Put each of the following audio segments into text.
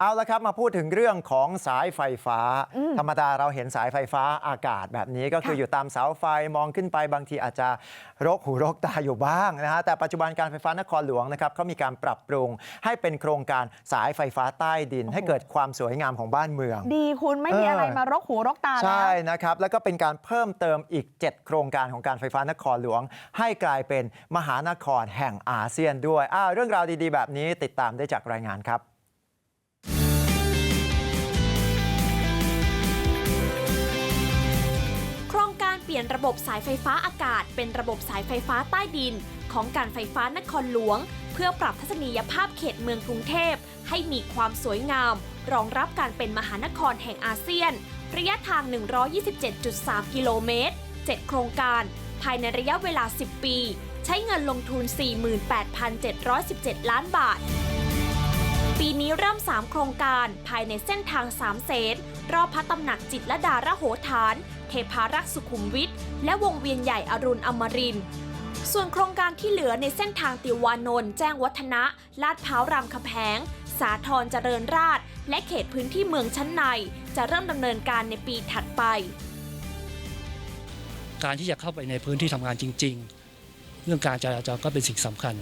เอาละครับมาพูดถึงเรื่องของสายไฟฟ้าอืมธรรมดาเราเห็นสายไฟฟ้าอากาศแบบนี้ก็คือค่ะอยู่ตามเสาไฟมองขึ้นไปบางทีอาจจะรกหูรกตาอยู่บ้างนะฮะแต่ปัจจุบันการไฟฟ้านครหลวงนะครับเขามีการปรับปรุงให้เป็นโครงการสายไฟฟ้าใต้ดิน ให้เกิดความสวยงามของบ้านเมือง ดีคุณไม่มีเออออะไรมารกหูรกตาแล้วใช่นะครับแล้วก็เป็นการเพิ่มเติมอีก 7 โครงการของการไฟฟ้านครหลวง ให้กลายเป็นมหานครแห่งอาเซียนด้วยอ่าเรื่องราวดีๆ แบบนี้ติดตามได้จากรายงานครับ ปลี่ยนระบบสายไฟฟ้าอากาศ เป็นระบบสายไฟฟ้าใต้ดิน ของการไฟฟ้านครหลวง เพื่อปรับทัศนียภาพเขตเมืองกรุงเทพ ให้มีความสวยงาม รองรับการเป็นมหานครแห่งอาเซียน ระยะทาง 127.3 กิโลเมตร 7 โครงการ ภายในระยะเวลา 10 ปี ใช้เงินลงทุน 48,717 ล้านบาท ปีนี้เริ่ม 3 โครงการภายในเส้นทางสามเสนรอบพระตำหนักจิตรลดาระโหฐาน เทพารักษ์สุขุมวิทและวงเวียนใหญ่อรุณอมรินส่วนโครงการที่เหลือในเส้นทางติวานนท์แจ้งวัฒนะ ลาดพร้าวรามคำแหงสาทรเจริญราษฎร์และเขตพื้นที่เมืองชั้นใน จะเริ่มดำเนินการในปีถัดไป การที่จะเข้าไปในพื้นที่ทำงานจริง ๆ เรื่องการจราจรก็เป็นสิ่งสำคัญ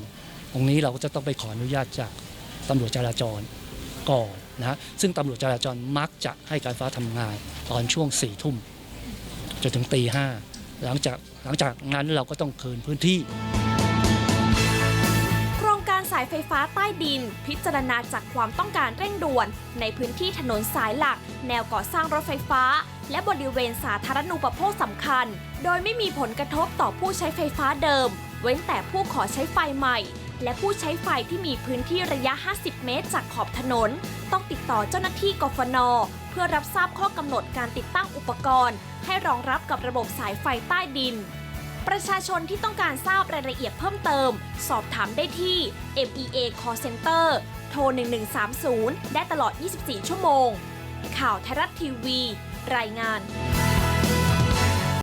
ตรงนี้เราก็จะต้องไปขออนุญาตจาก ตำรวจจราจรก่อนนะฮะซึ่งตำรวจจราจรมักจะให้การฟ้าทำงานตอนช่วงสี่ทุ่มจนถึงตีห้าหลังจากหลังจากนั้นเราก็ต้องคืนพื้นที่ โครงการสายไฟฟ้าใต้ดิน พิจารณาจากความต้องการเร่งด่วน ในพื้นที่ถนนสายหลัก แนวก่อสร้างรถไฟฟ้า และบริเวณสาธารณูปโภคสำคัญ โดยไม่มีผลกระทบต่อผู้ใช้ไฟฟ้าเดิม เว้นแต่ผู้ขอใช้ไฟใหม่ และผู้ใช้ไฟที่มีพื้นที่ระยะ 50 เมตรจากขอบถนน ต้องติดต่อเจ้าหน้าที่กฟน เพื่อรับทราบข้อกำหนดการติดตั้งอุปกรณ์ ให้รองรับกับระบบสายไฟใต้ดิน ประชาชนที่ต้องการทราบรายละเอียดเพิ่มเติม สอบถามได้ที่ MEA Call Center โทร 1130 ได้ตลอด 24 ชั่วโมง ข่าวไทยรัฐทีวี รายงาน